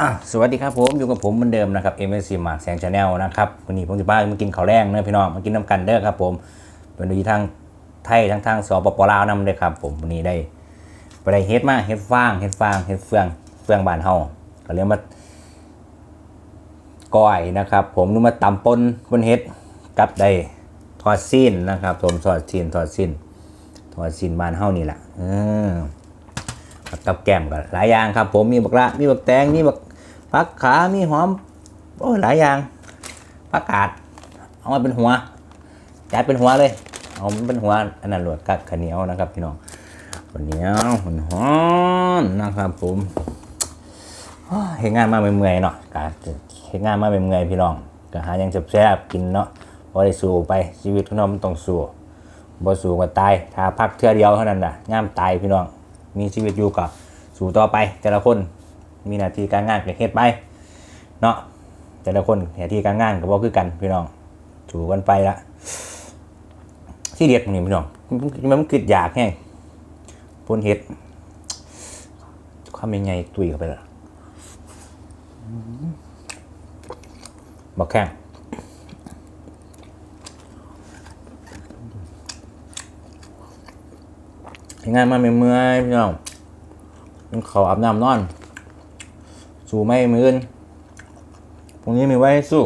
อะสวัสดีครับผมอยู่กับผมเหมือนเดิมนะครับ m อ c มาแสงชาแนลนะครับวันนี้ผมจะพามากินข้าวแรงเนอะพี่น้องมากินน้ำกันเด้อครับผมเป็นดูทางไทยทั้งทางสปปลาวนำเลยครับ ผมวันนี้ได้ไปได้เฮ็ดมาเฮ็ดฟางเฮ็ดฟางเฮ็ดเฟืองเฟืองบานเฮาก็เรียกมาก้อยนะครับ ผมนึกมาตำปนบนเฮ็ดกับได้ทอดซีนนะครับ ผมทอดซีนทอดซีนทอดซีนบานเฮานี่แหละเออกับแก้มก็หลายอย่างครับ ผมมีบักละมีบักแตงมีบัก ผักขามีหอม โอ้ยหลายอย่างผักกาดเอามาเป็นหัวจัดเป็นหัวเลย เอามันเป็นหัวอันนั้นหลวดกับข้าวเหนียวนะครับพี่น้องข้าวเหนียวหอนหอนนะครับผมเฮ็ดงานมาเมื่อยๆเนาะกาเฮ็ดงานมาเมื่อยๆพี่น้องก็หาย่างแซ่บๆกินเนาะบ่ได้สู้ไปชีวิตของเรามันต้องสู้บ่สู้ก็ตายถ้าพักเทื่อเดียวเท่านั้นน่ะย่ามตายพี่น้องมีชีวิตอยู่กับสู่ต่อไปแต่ละคน มีหน้าที่การงานก็เฮ็ดไปเนาะแต่ละคนหน้าที่การงานก็บ่คือกันพี่น้องสู่กันไปละที่เด็ดนี่พี่น้องมันมันคิดอยากแห้งพ่นเฮ็ดความยังไงตุยเข้าไปละบักแข้งงานมาเมื่อยๆพี่น้องเขาอาบน้ำนอน สู้ไม่มืออื่นพรุ่งนี้มีไว้ให้สู้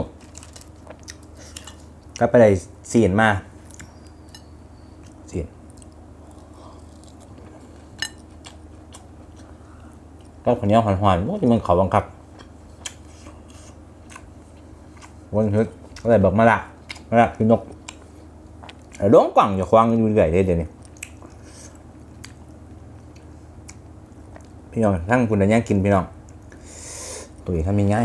ก็ไปได้เสียนมาเสียนก็คนนี้หอนหอนๆว่าจะมันเขาบังคับวันฮึดอะไรบอกมาละมาละคือนกไอ้ดวงกว่างอย่าควางอยู่เรื่อยเลยเดี๋ยวนี้พี่น้องทั้งคุณจะย่งกินพี่น้อง ตุ๋ยทำยังไง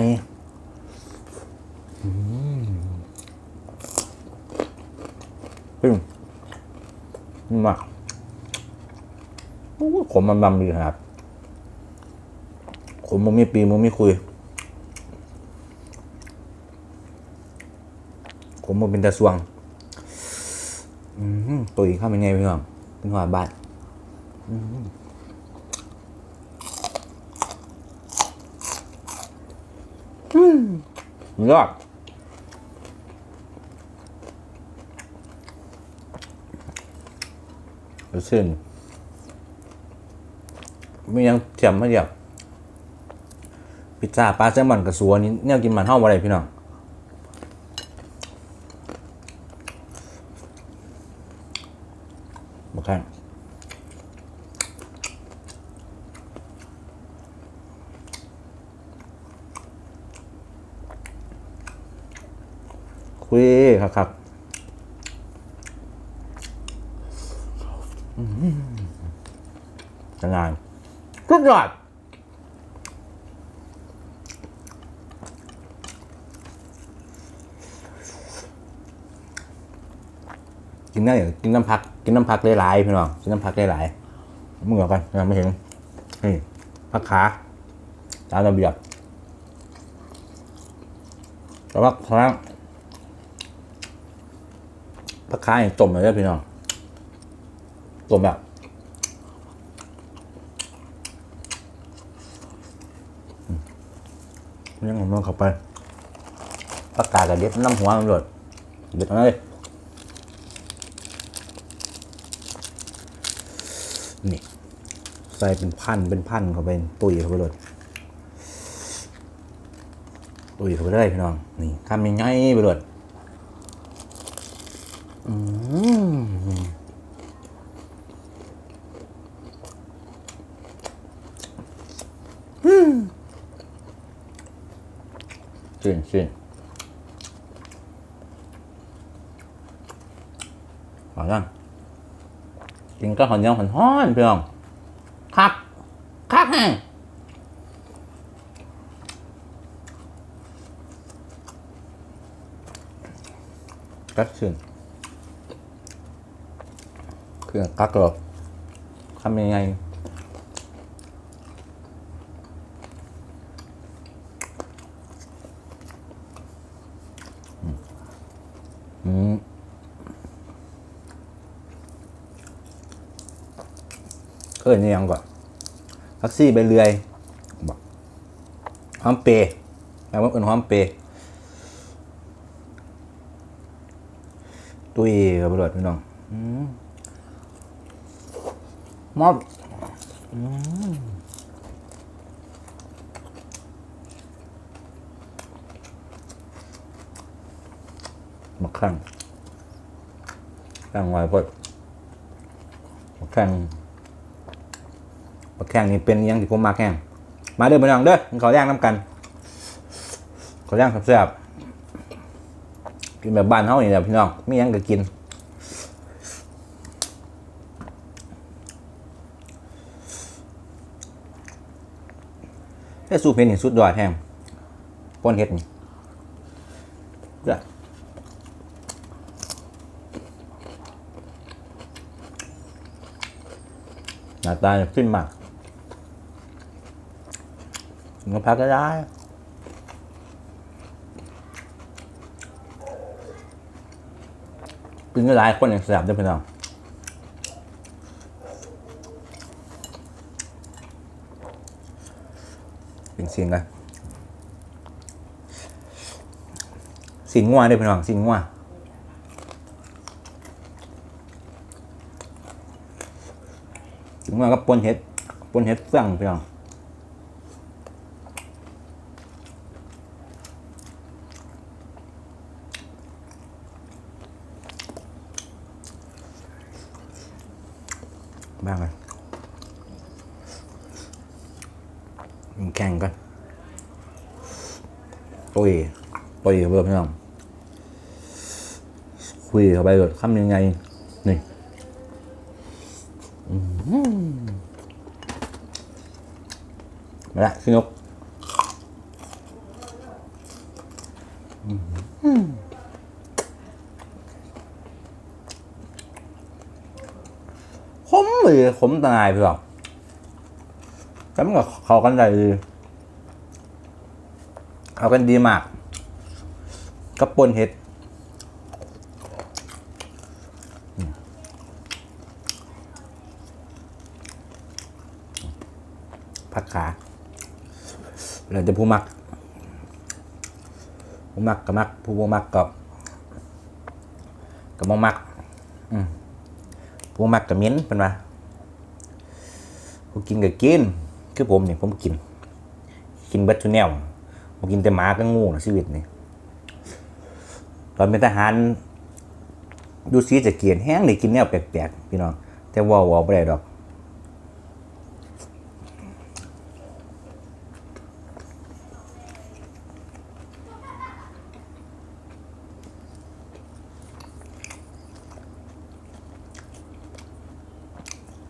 ปึ้งนี่มากขมมันบำดีครับขมมันมีปีมันมีคุยขมมันเป็นตะสวงตุ๋ยข้ามยังไงพี่น้องเป็นหัวบาด ยอดดูสิมียังเทียมม่เดียวพิซซ่าปลาแซลมอนกับสัวนี่เนี่ยกินมันห้องอะไรพี่น้องบอกแค่ยครับครับอื้อหือจะงาน สุดยกินได้เหรอกินน้ำพัก กินน้ำพักได้หลายพี่น้องกินน้ำพักได้หลายมึงเหรอกันยังไม่เห็นนี่พักขาตามระเบียบแต่ว่าครั้งผักค้าอย่างต้มเลยพี่น้องต้มแบบอืม ยังผมลองเข้าไปผักกากับเด็ดน้ำหัวมันเลยเด็ดเลยนี่ใส่เป็นพันเป็นพันเข้าไปตุยเข้าไปเลยตุยเข้าไปเลยพี่น้องนี่ทำยังไงไปเลย ชื่นชื่นหอยัง ก็หอนยังหอนห้อนเพียงคักคักแห้งกัดชื่นเครื่องกักหรอทำยังไง เคยนี่ยังก่อนแท็กซี่ไปเรื่อยบอกหอมเปรย์แปลว่าเป็นหอมเปรย์ตุ้ยกับบรดพี่น้องอืมมอบอืมมาข้างข้างไว้พดมาข้าง มาแข่งนี่เป็นยังที่ผมมาแข่งมาเด้อพี่น้องเด้อขอย่างน้ำกันขอย่างแซ่บๆกินแบบบ้านเฮานี่แหละพี่น้องมียังก็กินแต่สูตรเผ็ดนี่สุดยอดแห้งป้นเห็ดนี่เด้อหน้าตาขึ้นมาก กินกับผักก็ได้กินก็หลายคนอย่างแซ่บเด้อพี่น้องเป็นสียงกันสินงัวเด้อพี่น้องสินงัวสินงัวกับปนเห็ดปนเห็ดเฟื่งพี่น้องเลยมันแข่งกันโอ้ยโอ้ยเบิ่มพี่น้อง คุยเข้าไปเลยคำยังไง นี่มาละพี่นกขมเลยขมตายไปหรอกแต่มันก็เข้ากันได้ดีเข้ากันดีมากกับปนเห็ด ผักขาเราจะผู้มัก ผู้มักกับมัก ผู้บ่มักกับกับบ่มักผู้มักกับมิ้นเป็นว่าผู้กินกับกิน คือผมเนี่ยผมกิน กินเบัตทุกแนวผมกินแต่หมากับงูนะชีวิตนี่ตอนเป็นทหารดูซีจะเกียนแห้งเลยกินแนวแปลกๆพี่น้องแต่ว่าว่าไม่ได้ดอก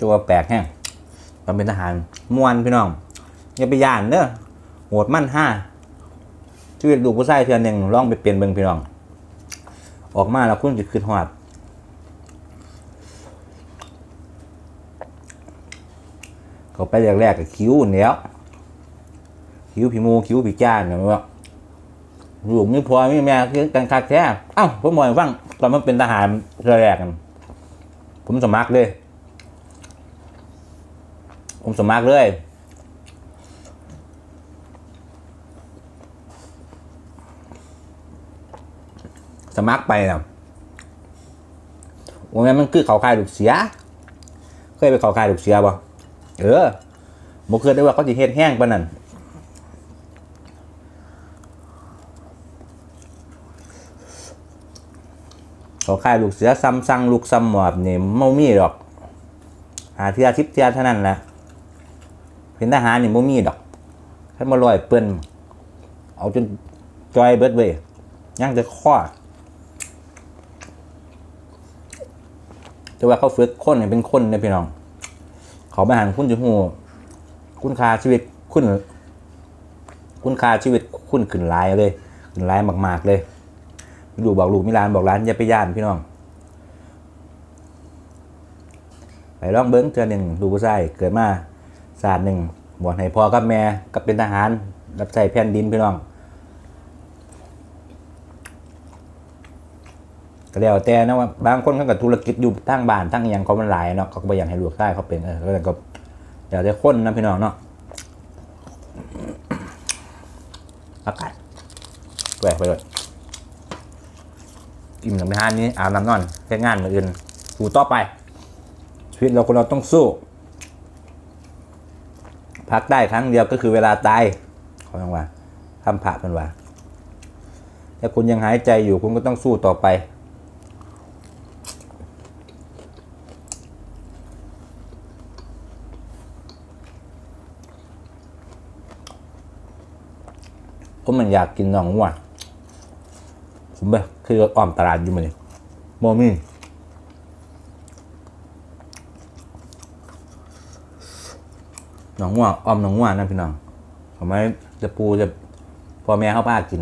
ตัวแปลกแห้งตอนเป็นทหารมวนพี่น้องอย่าไปย่านเนอะโหดมั่นห้าชีวิตลูกผู้ชายเทือนหนึ่งลองไปเปลี่ยนเบิงพี่น้อง ออกมาแล้วคุณจะขึ้นหอดเขาไปแรกๆกับคิ้วเนี้ยคิ้วผีมูคิ้วผีจ้าเนี่ยว่าลูกนี่พอมีแม่คือกันคักแท้เอ้าผมบอกให้ฟังตอนมันเป็นทหารแรกกันผมสมัครเลย ผมสมัครเลยสมัครไปนะว่าแม่นมันคือเขาคายลูกเสีย เคยไปเขาคายลูกเสียบ่เออบ่เคยได้ว่าเขาจะเฮ็ดแห้งปานนั้นเขาคายลูกเสือซ้ำสั่งลูกซ้ำหมอบนี่ไม่มีดอก หาเทียทิพเทียเท่านั้นแหละ เป็นทหารนี่บ่มีดอกให้มาลอยเปิ้นเอาจนจอยเบิดเว้ยยังจะข้อแต่ว่าเขาฝึกคนให้เป็นคนเนี่ยพี่น้อง เขาไปหันคุณจะหูคุณค่าชีวิตคุณคุณค่าชีวิตคุณขึ้นหลายเลยขึ้นหลายมาก ๆ เลยดูบอกลูกมิลานบอกร้านอย่าไปย่านพี่น้องไปลองเบิ้งเทือหนึ่งดูผู้ชายเกิดมา ศาสตร์หนึ่งบวชให้พ่อกับแม่กับเป็นทหาร รับใช้แผ่นดินพี่น้องก็แล้วแต่นะว่าบางคนเขากับธุรกิจอยู่ทั้งบ้านทั้งยังเขามันหลายเนาะเขาก็อยากให้ลูกชายเขาเป็นเออก็เลยก็อยากจะคนนะพี่น้องเนาะอากาศแหวกไปเลยอิ่มหนึ่งไปห้านี้อาบน้ำนอนแค่งานมาอื่นสู้ต่อไป ชีวิตเราคนเราต้องสู้ พักได้ครั้งเดียวก็คือเวลาตายเขาต้องว่าทำผ่าเป็นว่าถ้าคุณยังหายใจอยู่คุณก็ต้องสู้ต่อไปผมมันอยากกินน่องวัวผมแบบคืออ้อมตลาดอยู่มาเลยโมมี่ หนองวัวอ้อมหนองวัวนะพี่น้องผมไม่จะปูจะพ่อแม่เขาป้ากิน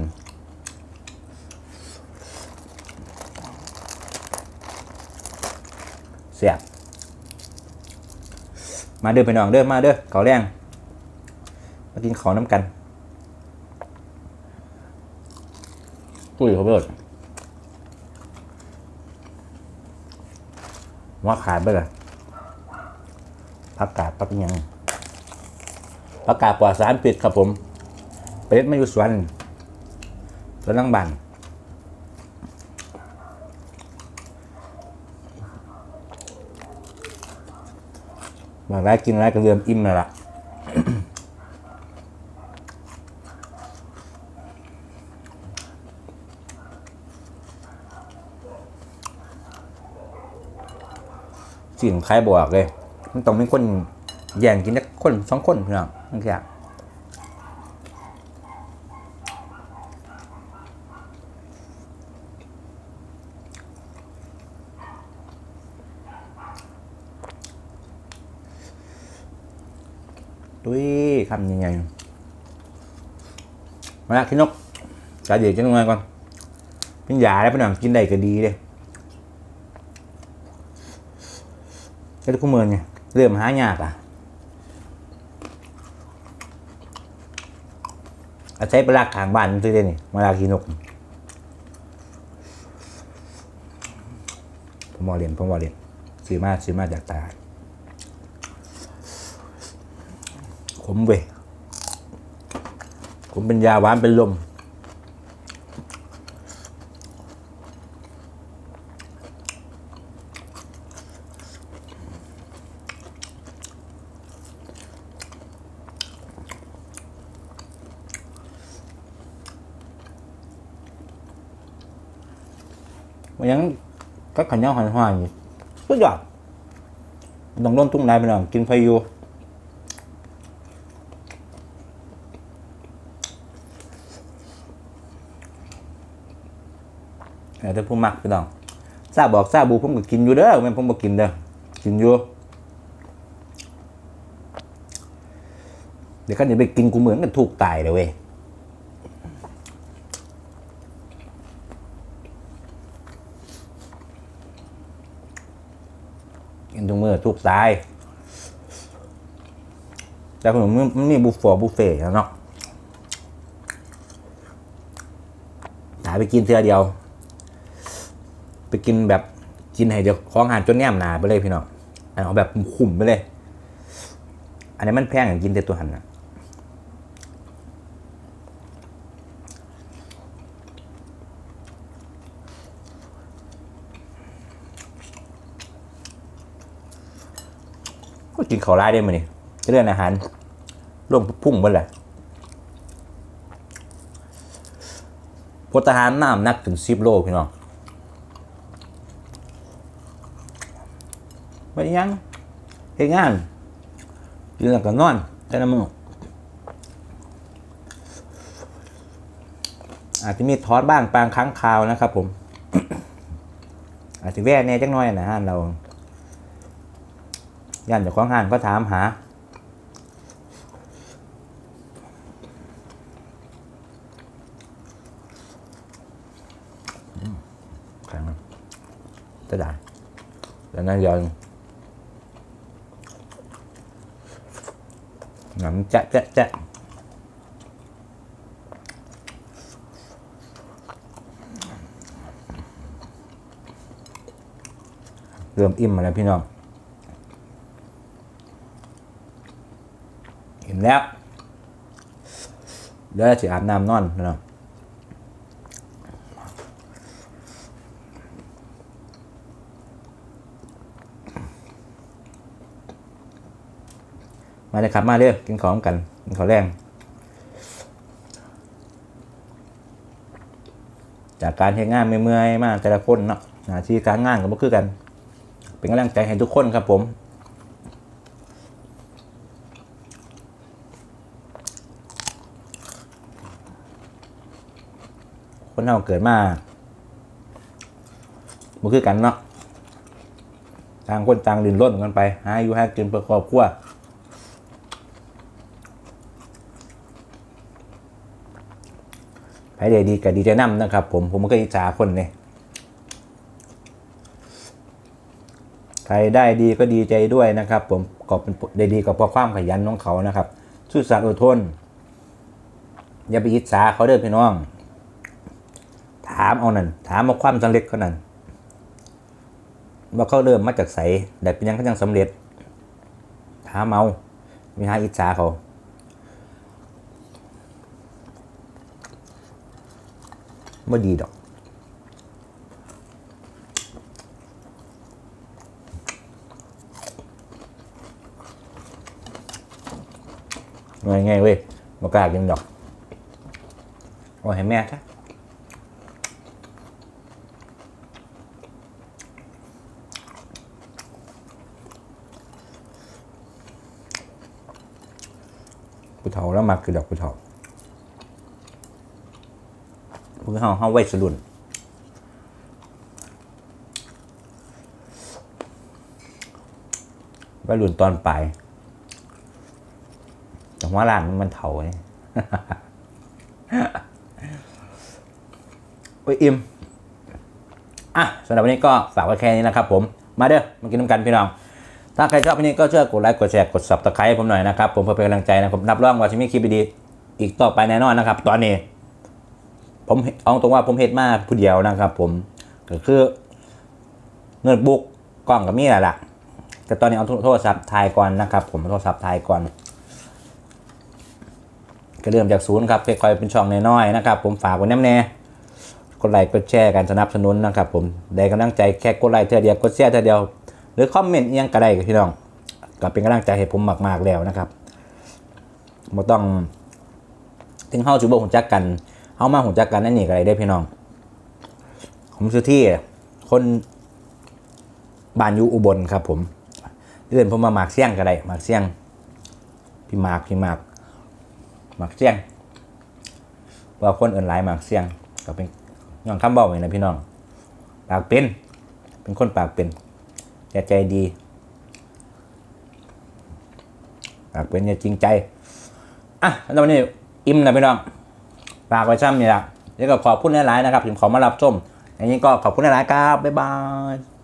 เสียบมาเด้อพี่น้องเด้อมาเด้อเขาแรงมากินขาวน้ำกันตุ้ยเขาเบิดว่าขายไปเลยผักกาดผักยัง ผักกาดปลอดสารพิษครับผมไปเล็ดมาอยู่สวนสวนลังบันบางรายกินรายก็เริ่มอิ่มแล้วล่ะสิ่งใครบอกเลย มันต้องเป็นคนแย่งกินสักคนสองคนเพี่อง นั่นแค่ดุยคำยังไงมาละพี่นกกาเดี๋ยวจะลงมาก่อนเป็นยาแล้วพี่น้องกินได้ก็ดีเลย cái đó cũng mượn nha lượm há nhạc à à thấy black อาใช้ปลากทางบ้านซื้อได้นี่มาลากีนกผมวอเรียนผมวอเรียนซื้อมาซื้อมาจากตาขมเว้ผมเป็นยาหวานเป็นลม ยังก็ขันย่อหันหอยอยู่สุดยอดต้องร่นตุ้งนายไปหน่อยกินไฟอยูแต่ผู้มักพี่น้องซาบอกซาบูผมก็กินอยู่เด้อแม่ผมบ่กินเด้อกินอยู่เดี๋ยวก็จะไปกินกูเหมือนกันถูกตายเลยเว้ย กิน ทุกมือทุกสาย แต่ผมมันมันมีบุฟเฟ่บุฟเฟ่ต์แล้วเนาะหาไปกินเทือเดียว ไปกินแบบกินให้เดียวของอาหารจนแนมหนาไปเลยพี่น้องอันเอาแบบขุ่มไปเลย อันนี้มันแพงอย่างกินแต่ตัวหันนะ กินข้าวไล่ได้ไหมนี่เรื่องอาหารร่วมพุ่งหมดแหละพลทหารน้ำนักถึงสิบโลพี่น้องไปยังเฮงานยืนแล้วก็นอนแต่ละมืออาจจะมีทอดบ้างปางครั้งคราวนะครับผม อาจจะแว่แน่จังน้อยนะฮะเรา ย่านเจ้าของห้างก็ถามหา แข็งจะได้แล้วนั่นยังหนังจะจะจะเริ่มอิ่มมาแล้วพี่น้อง เห็นแล้วเดี๋ยวจะอาบน้ำนอนน้องมาเลยครับมาเด้อกินของกันกินข้าวแรงจากการเฮ็ดงานเมื่อยๆมากแต่ละคนเนาะหน้าที่การงานก็บ่คือกัน เป็นกำลังใจให้ทุกคนครับผม คนเราเกิดมาบ่คือกันเนาะต่างคนต่างดินร่นกันไปหาอยู่หากินเพื่อครอบครัวใครได้ดีก็ดีใจนํนะครับ ผมผมก็อิจฉาคนเนี่ยใครได้ดีก็ดีใจด้วยนะครับ ผมก็เป็นได้ดีก็เพราะความขยันของเขานะครับซื่อสัตย์อดทนอย่าไปอิจฉาเขาเด้อพี่น้อง ถามเอานั่นถามเอาความสำเร็จเขานั่นว่าเขาเริ่มมาจากใสแต่เป็นยังเขายังสำเร็จ ถามเอามีหาอิจฉาเขาไม่ดีดอกง่ายง่ายๆเว้ยมากล้ากินดอก โอ้ยให้แม่จ้ะ ผู้เฒ่าแล้วมักคือดอกผู้เฒ่าผู้เฒ่าเฮาไว้สรุ่นไว้รุ่นตอนปลายแต่ว่าร้านมันเฒ่าไงโอ้ยอิ่มอะสำหรับวันนี้ก็ฝากไว้แค่นี้นะครับผม มาเด้อมากินน้ำกันพี่น้อง ถ้าใครชอบวันนี้ก็ช่วยกดไลค์กดแชร์กด subscribe ให้ผมหน่อยนะครับผมเพื่อเป็นกำลังใจนะผมรับรองว่าจะมีคลิปดีๆอีกต่อไปแน่นอนนะครับ ตอนนี้ ผมเอาตรงว่าผมเฮ็ดมาผู้เดียวนะครับ ผมก็คือเงินบุกกล้องกับมีแหละล่ะแต่ตอนนี้เอาโทรศัพท์ถ่ายก่อนนะครับ ผมโทรศัพท์ถ่ายก่อนก็เริ่มจากศูนย์ครับค่อยๆเป็นช่องน้อยๆนะครับผมฝากไว้น้ำแน่กดไลค์กดแชร์กันสนับสนุนนะครับ ผมได้กำลังใจแค่กดไลค์เท่าเดียวกดแชร์เท่าเดียว หรือคอมเมนต์อิหยังก็ได้กับพี่น้องก็เป็นกำลังใจให้ผมมากๆแล้วนะครับบ่ต้องถึงเฮาสิบ่ฮู้จักกันเฮามาฮู้จักกันนั่นนี่ก็ได้เด้พี่น้อง ผมชื่อที่คนบ้านอยู่อุบลครับ ผมเอื้อนผมมาหมากเสี่ยงก็ได้หมากเสี่ยง พี่หมากพี่หมากหมากเสี่ยงว่าคนอื่นหลายหมากเสี่ยงก็เป็นย้อนคำบอกนี่นะพี่น้อง ปากเป็น เป็นคนปากเป็น อย่าใจดีปากเป็นอย่าจริงใจ อะแล้ววันนี้อิ่มนะพี่น้องฝากไว้ช้ำนี่ละแล้วก็ขอบคุณหลายๆนะครับผมขอมารับชมอย่างนี้ก็ขอบคุณหลายๆครับ บ๊ายบาย